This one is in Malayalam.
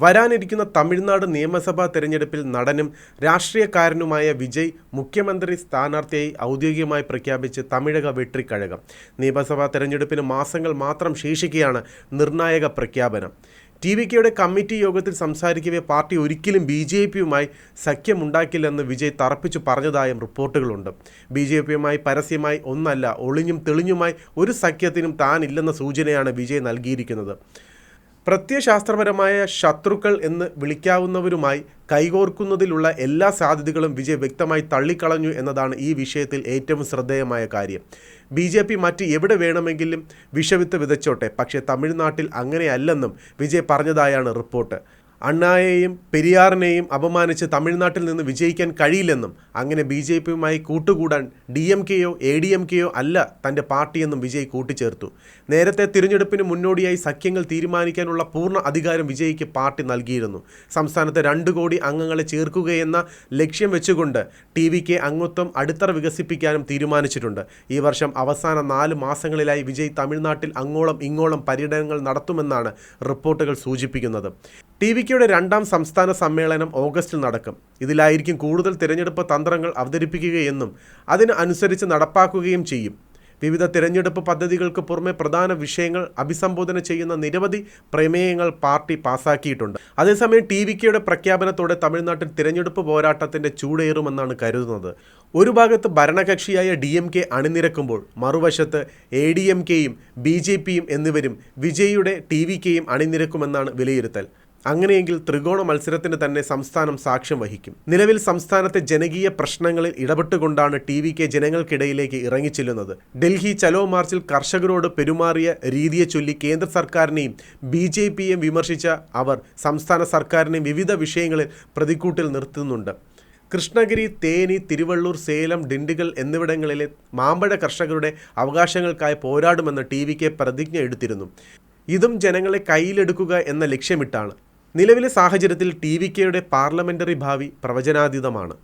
വരാനിരിക്കുന്ന തമിഴ്നാട് നിയമസഭാ തെരഞ്ഞെടുപ്പിൽ നടനും രാഷ്ട്രീയക്കാരനുമായ വിജയ് മുഖ്യമന്ത്രി സ്ഥാനാർത്ഥിയായി ഔദ്യോഗികമായി പ്രഖ്യാപിച്ച് തമിഴക വെട്രിക്കഴകം നിയമസഭാ തെരഞ്ഞെടുപ്പിന് മാസങ്ങൾ മാത്രം ശേഷിക്കുകയാണ് നിർണായക പ്രഖ്യാപനം. ടി വി കെയുടെ കമ്മിറ്റി യോഗത്തിൽ സംസാരിക്കവേ പാർട്ടി ഒരിക്കലും ബി ജെ പിയുമായി സഖ്യമുണ്ടാക്കില്ലെന്ന് വിജയ് തറപ്പിച്ചു പറഞ്ഞതായും റിപ്പോർട്ടുകളുണ്ട്. ബി ജെ പിയുമായി പരസ്യമായി ഒന്നല്ല ഒളിഞ്ഞും തെളിഞ്ഞുമായി ഒരു സഖ്യത്തിനും താനില്ലെന്ന സൂചനയാണ് വിജയ് നൽകിയിരിക്കുന്നത്. പ്രത്യയശാസ്ത്രപരമായ ശത്രുക്കൾ എന്ന് വിളിക്കാവുന്നവരുമായി കൈകോർക്കുന്നതിലുള്ള എല്ലാ സാധ്യതകളും വിജയ് വ്യക്തമായി തള്ളിക്കളഞ്ഞു എന്നതാണ് ഈ വിഷയത്തിൽ ഏറ്റവും ശ്രദ്ധേയമായ കാര്യം. ബി ജെ പി മറ്റ് എവിടെ വേണമെങ്കിലും വിഷവിത്ത് വിതച്ചോട്ടെ പക്ഷേ തമിഴ്നാട്ടിൽ അങ്ങനെയല്ലെന്നും വിജയ് പറഞ്ഞതായാണ് റിപ്പോർട്ട്. അണ്ണായെയും പെരിയാറിനെയും അപമാനിച്ച് തമിഴ്നാട്ടിൽ നിന്ന് വിജയിക്കാൻ കഴിയില്ലെന്നും അങ്ങനെ ബി ജെ പിയുമായി കൂട്ടുകൂടാൻ ഡി എം കെയോ എ ഡി എം കെയോ അല്ല തന്റെ പാർട്ടിയെന്നും വിജയ് കൂട്ടിച്ചേർത്തു. നേരത്തെ തിരഞ്ഞെടുപ്പിന് മുന്നോടിയായി സഖ്യങ്ങൾ തീരുമാനിക്കാനുള്ള പൂർണ അധികാരം വിജയ്ക്ക് പാർട്ടി നൽകിയിരുന്നു. സംസ്ഥാനത്തെ രണ്ട് കോടി അംഗങ്ങളെ ചേർക്കുകയെന്ന ലക്ഷ്യം വെച്ചുകൊണ്ട് ടി വി കെ അംഗത്വം അടിത്തറ വികസിപ്പിക്കാനും തീരുമാനിച്ചിട്ടുണ്ട്. ഈ വർഷം അവസാന നാല് മാസങ്ങളിലായി വിജയ് തമിഴ്നാട്ടിൽ അങ്ങോളം ഇങ്ങോളം പര്യടനങ്ങൾ നടത്തുമെന്നാണ് റിപ്പോർട്ടുകൾ സൂചിപ്പിക്കുന്നത്. ടി വി കെയുടെ രണ്ടാം സംസ്ഥാന സമ്മേളനം ഓഗസ്റ്റിൽ നടക്കും. ഇതിലായിരിക്കും കൂടുതൽ തിരഞ്ഞെടുപ്പ് തന്ത്രങ്ങൾ അവതരിപ്പിക്കുകയെന്നും അതിനനുസരിച്ച് നടപ്പാക്കുകയും ചെയ്യും. വിവിധ തിരഞ്ഞെടുപ്പ് പദ്ധതികൾക്ക് പുറമെ പ്രധാന വിഷയങ്ങൾ അഭിസംബോധന ചെയ്യുന്ന നിരവധി പ്രമേയങ്ങൾ പാർട്ടി പാസാക്കിയിട്ടുണ്ട്. അതേസമയം ടി വി കെയുടെ പ്രഖ്യാപനത്തോടെ തമിഴ്നാട്ടിൽ തിരഞ്ഞെടുപ്പ് പോരാട്ടത്തിന്റെ ചൂടേറുമെന്നാണ് കരുതുന്നത്. ഒരു ഭാഗത്ത് ഭരണകക്ഷിയായ ഡി എം കെ അണിനിരക്കുമ്പോൾ മറുവശത്ത് എ ഡി എം കെയും ബി ജെ പിയും എന്നിവരും വിജയിയുടെ ടി വി കെയും അണിനിരക്കുമെന്നാണ് വിലയിരുത്തൽ. അങ്ങനെയെങ്കിൽ ത്രികോണ മത്സരത്തിന് തന്നെ സംസ്ഥാനം സാക്ഷ്യം വഹിക്കും. നിലവിൽ സംസ്ഥാനത്തെ ജനകീയ പ്രശ്നങ്ങളിൽ ഇടപെട്ടുകൊണ്ടാണ് ടി വി കെ ജനങ്ങൾക്കിടയിലേക്ക് ഇറങ്ങിച്ചെല്ലുന്നത്. ഡൽഹി ചലോ മാർച്ചിൽ കർഷകരോട് പെരുമാറിയ രീതിയെ ചൊല്ലി കേന്ദ്ര സർക്കാരിനെയും ബി ജെ പിയെയും വിമർശിച്ച അവർ സംസ്ഥാന സർക്കാരിനെയും വിവിധ വിഷയങ്ങളിൽ പ്രതിക്കൂട്ടിൽ നിർത്തുന്നുണ്ട്. കൃഷ്ണഗിരി തേനി തിരുവള്ളൂർ സേലം ഡിണ്ടുകൾ എന്നിവിടങ്ങളിലെ മാമ്പഴ കർഷകരുടെ അവകാശങ്ങൾക്കായി പോരാടുമെന്ന് ടി വി കെ പ്രതിജ്ഞ എടുത്തിരുന്നു ഇതും ജനങ്ങളെ കയ്യിലെടുക്കുക എന്ന ലക്ഷ്യമിട്ടാണ്. നിലവിലെ സാഹചര്യത്തിൽ ടി വി കെയുടെ പാർലമെന്ററി ഭാവി പ്രവചനാതീതമാണ്